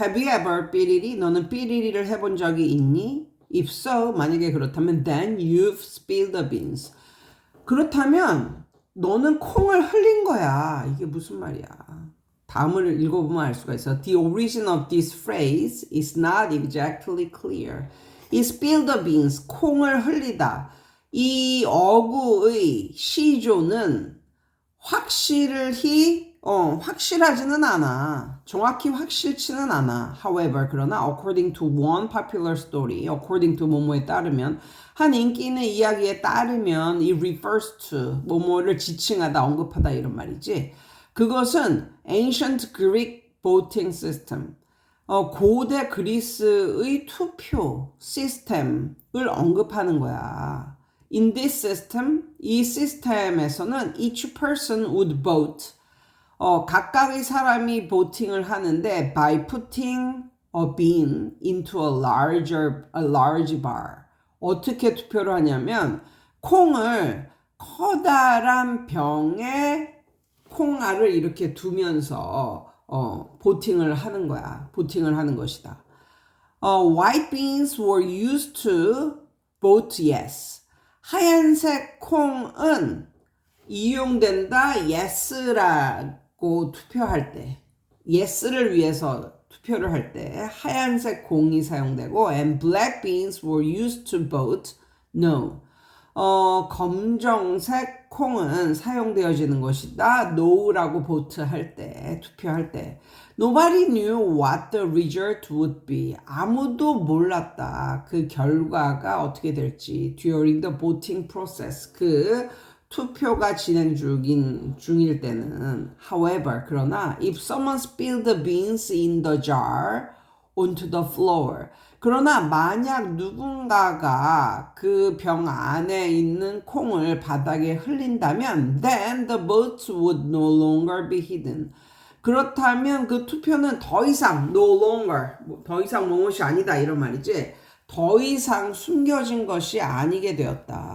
Have you ever 삐리리? 너는 삐리리를 해본 적이 있니? If so, 만약에 그렇다면 then you've spilled the beans. 그렇다면 너는 콩을 흘린 거야. 이게 무슨 말이야? 다음을 읽어보면 알 수가 있어. The origin of this phrase is not exactly clear. 이 spill the beans, 콩을 흘리다. 이 어구의 시조는 확실히 어, 확실하지는 않아. 정확히 확실치는 않아. However, 그러나 according to one popular story, according to 뭐뭐에 따르면 한 인기 있는 이야기에 따르면 이 refers to 뭐뭐를 지칭하다, 언급하다 이런 말이지. 그것은 ancient Greek voting system, 어, 고대 그리스의 투표 시스템을 언급하는 거야. In this system, 이 시스템에서는 each person would vote. 어, 각각의 사람이 보팅을 하는데 by putting a bean into a larger a large bar. 어떻게 투표를 하냐면 콩을 커다란 병에 콩알을 이렇게 두면서 어, 보팅을 하는 거야. 보팅을 하는 것이다. 어, white beans were used to vote yes. 하얀색 콩은 이용된다 yes라 고 투표할 때 yes를 위해서 투표를 할 때 하얀색 공이 사용되고 and black beans were used to vote no. 어, 검정색 콩은 사용되어지는 것이다. no라고 보트할 때, 투표할 때. Nobody knew what the result would be. 아무도 몰랐다. 그 결과가 어떻게 될지. During the voting process. 그 투표가 진행 중인, 중일 때는. However, 그러나, if someone spilled the beans in the jar onto the floor. 그러나 만약 누군가가 그 병 안에 있는 콩을 바닥에 흘린다면 then the vote would no longer be hidden. 그렇다면 그 투표는 더 이상 no longer 뭐더 이상 무엇이 아니다 이런 말이지. 더 이상 숨겨진 것이 아니게 되었다.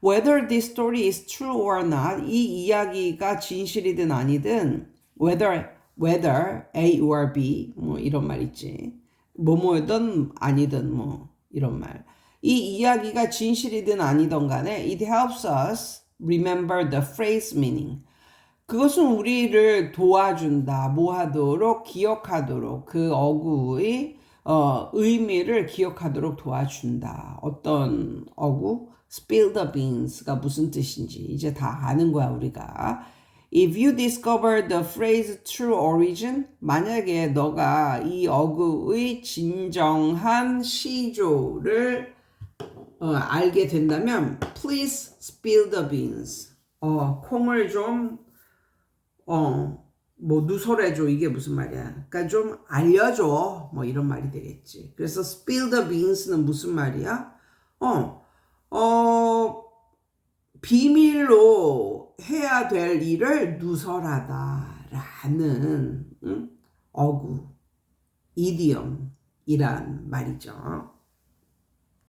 Whether this story is true or not, 이 이야기가 진실이든 아니든 whether whether A or B 뭐 이런 말 있지. 뭐뭐든 아니든 뭐 이런 말. 이 이야기가 진실이든 아니든 간에 it helps us remember the phrase meaning. 그것은 우리를 도와준다, 뭐 하도록, 기억하도록, 그 어구의 어, 의미를 기억하도록 도와준다. 어떤 어구? spill the beans가 무슨 뜻인지 이제 다 아는 거야, 우리가. If you discover the phrase true origin, 만약에 너가 이 어구의 진정한 시조를 어, 알게 된다면, please spill the beans. 어, 콩을 좀 어, 뭐 누설해줘 이게 무슨 말이야? 그러니까 좀 알려줘 뭐 이런 말이 되겠지. 그래서 spill the beans는 무슨 말이야? 어, 어 비밀로 해야 될 일을 누설하다라는 응? 어구 이디엄이란 말이죠.